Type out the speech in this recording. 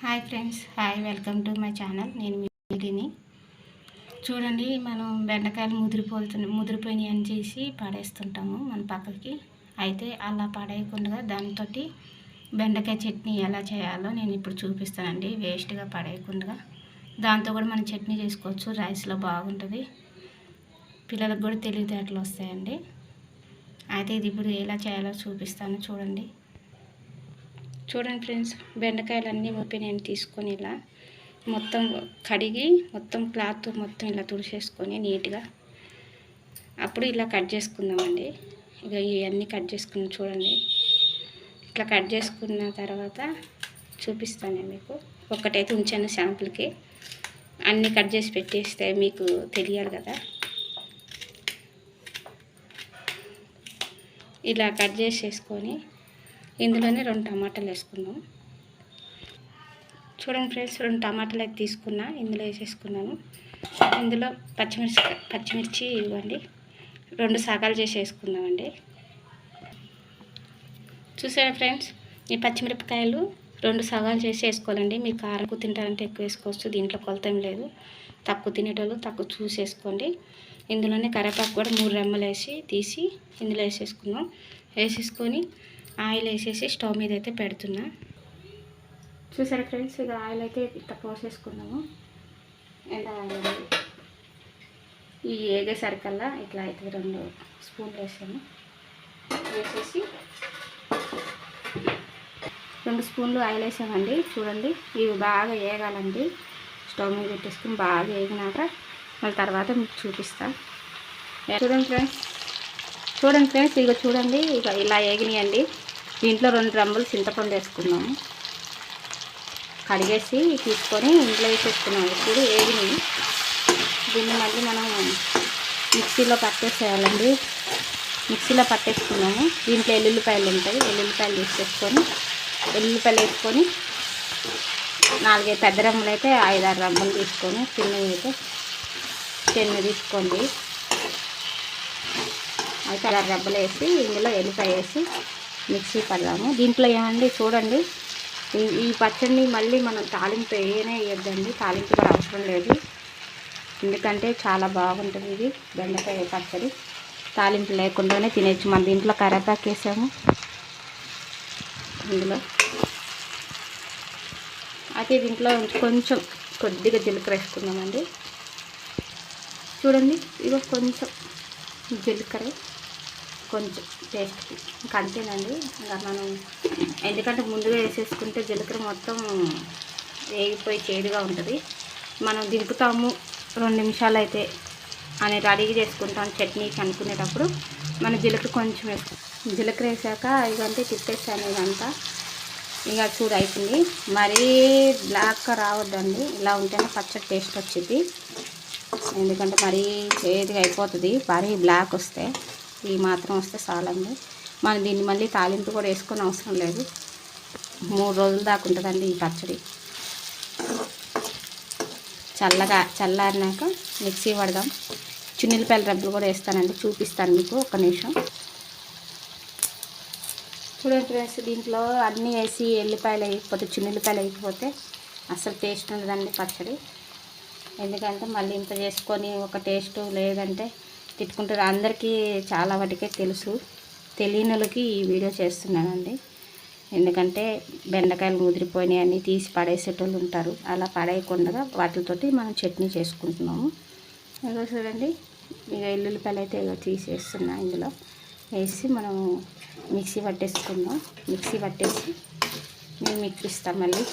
Hi friends hi welcome to my channel. నేను మీడిని చూడండి మనం బెండకాయలు ముదిరిపోతున్న ముదిరిపోయినాయి అని చేసి పడేస్తుంటాము మన పక్కకి. అయితే అలా పడేయకుండా దాంతో బెండకాయ చట్నీ ఎలా చేయాలో నేను ఇప్పుడు చూపిస్తానండి. వేస్ట్గా పడేయకుండా. దాంతో కూడా మనం చట్నీ చేసుకోవచ్చు. రైస్లో బాగుంటుంది. పిల్లలకు కూడా తెలివితేటలు వస్తాయండి. అయితే ఇది ఇప్పుడు ఎలా చేయాలో చూపిస్తాను. చూడండి. చూడండి ఫ్రెండ్స్ బెండకాయలు అన్నీ ముప్పి నేను తీసుకొని ఇలా మొత్తం కడిగి మొత్తం క్లాత్ మొత్తం ఇలా తుడిచేసుకొని నీట్గా అప్పుడు ఇలా కట్ చేసుకుందామండి. ఇక ఇవన్నీ కట్ చేసుకుని చూడండి. ఇట్లా కట్ చేసుకున్న తర్వాత చూపిస్తాను మీకు. ఒక్కటైతే ఉంచాను శాంపుల్కి. అన్నీ కట్ చేసి పెట్టేస్తే మీకు తెలియాలి కదా. ఇలా కట్ చేసేసుకొని ఇందులోనే రెండు టమాటాలు వేసుకుందాం. చూడండి ఫ్రెండ్స్ రెండు టమాటాలు అయితే తీసుకున్నా ఇందులో వేసేసుకున్నాను. ఇందులో పచ్చిమిర్చి పచ్చిమిర్చి ఇవ్వండి. రెండు సగాలు చేసి వేసుకుందామండి. చూసారా ఫ్రెండ్స్ ఈ పచ్చిమిరపకాయలు రెండు సగాలు చేసి వేసుకోవాలండి. మీరు కారం తింటారంటే ఎక్కువ వేసుకోవచ్చు దీంట్లో కొలతం లేదు. తక్కువ తినేటోళ్ళు తక్కువ చూసి వేసుకోండి. ఇందులోనే కరివేపాకు కూడా మూడు రెమ్మలు వేసి తీసి ఇందులో వేసేసుకుందాం. వేసేసుకొని ఆయిల్ వేసేసి స్టవ్ మీద అయితే పెడుతున్నా. చూసారా ఫ్రెండ్స్? ఇక ఆయిల్ అయితే ఇట్లా పోసేసుకున్నాము. ఎలా ఈ ఏగేసరికల్లా ఇట్లా అయితే రెండు స్పూన్లు వేసాము. వేసేసి రెండు స్పూన్లు ఆయిల్ వేసామండి. చూడండి ఇవి బాగా వేగాలండి స్టవ్ మీద పెట్టేసుకుని బాగా వేగినాక మళ్ళీ తర్వాత మీకు చూపిస్తాను చూడండి ఫ్రెండ్స్. చూడండి ఫ్రెండ్స్ ఇక చూడండి ఇక ఇలా వేగినాయండి దీంట్లో రెండు డ్రమ్ములు చింతపండు వేసుకున్నాము కడిగేసి తీసుకొని ఇంట్లో వేసేసుకున్నాము. ఇప్పుడు వేగినాయి దీన్ని మళ్ళీ మనం మిక్సీలో పట్టేసేయాలండి. మిక్సీలో పట్టేసుకున్నాము. దీంట్లో ఎల్లుల్లిపాయలు ఉంటాయి. ఎల్లుల్లిపాయలు తీసేసుకొని ఎల్లుల్లిపాయలు వేసుకొని నాలుగైదు పెద్ద రమ్ములు అయితే ఐదారు రమ్ములు తీసుకొని చిన్నవి అయితే చిన్న తీసుకోండి. అయితే అలా రబ్బలు వేసి ఇందులో ఎల్లిపాయ వేసి మిక్సీ పడదాము. దీంట్లో ఏమండి చూడండి. ఈ పచ్చడిని మళ్ళీ మనం తాలింపు వేయనే వేయద్దండి. తాలింపు కూడా అవసరం లేదు. ఎందుకంటే చాలా బాగుంటుంది ఇది బెండకాయ పచ్చడి. తాలింపు లేకుండానే తినేచ్చు. మన దీంట్లో కరేపాకు వేసాము. ఇందులో. అయితే దీంట్లో కొంచెం కొద్దిగా జీలకర్ర వేసుకుందామండి. చూడండి ఇగో కొంచెం జీలకర్ర. కొంచెం టేస్ట్కి ఇంకా అంతేనండి. ఇంకా మనం ఎందుకంటే ముందుగా వేసేసుకుంటే జీలకర్ర మొత్తం వేగిపోయి చేదుగా ఉంటుంది. మనం దింపుతాము రెండు నిమిషాలు అయితే అని రెడీ చేసుకుంటాం చట్నీకి అనుకునేటప్పుడు. మన జీలకర్ర కొంచెం జీలకర్ర వేసాక ఇదంటే తిప్పేస్తాను ఇదంతా. ఇక చూడు అవుతుంది మరీ బ్లాక్గా రావద్దండి. ఇలా ఉంటేనే పచ్చడి టేస్ట్ వచ్చింది ఎందుకంటే మరీ చేదుగా అయిపోతుంది. మరీ బ్లాక్ వస్తే. ఈ మాత్రం వస్తే చాలండి. మనం దీన్ని మళ్ళీ తాలింపు కూడా వేసుకొని అవసరం లేదు. మూడు రోజుల దాకా ఉంటుందండి ఈ పచ్చడి. చల్లగా చల్లారినాక మిక్సీ పడదాం. చున్నిలపాయల రబ్బులు కూడా వేస్తానండి. చూపిస్తాను మీకు ఒక నిమిషం. చూడండి ఫ్రెండ్స్ దీంట్లో అన్నీ వేసి ఎల్లిపాయలు వేయకపోతే చున్నిలపాయలు వేయకపోతే అసలు టేస్ట్ ఉండదండి పచ్చడి. ఎందుకంటే మళ్ళీ ఇంత చేసుకొని ఒక టేస్ట్ లేదంటే తిట్టుకుంటారు. అందరికీ చాలా వాటికే తెలుసు. తెలియనులకి ఈ వీడియో చేస్తున్నానండి. ఎందుకంటే బెండకాయలు ముదిరిపోయినాయి అన్నీ తీసి పడేసేటోళ్ళు ఉంటారు. అలా పడేయకుండా వాటితోటి మనం చట్నీ చేసుకుంటున్నాము. ఇక చూడండి. ఇక ఎల్లుల్లిపాయలు అయితే ఇక తీసేస్తున్నా ఇందులో. వేసి మనం మిక్సీ పట్టేసుకుందాం. మిక్సీ పట్టేసి మేము మిక్సీ ఇస్తాం మళ్ళీ.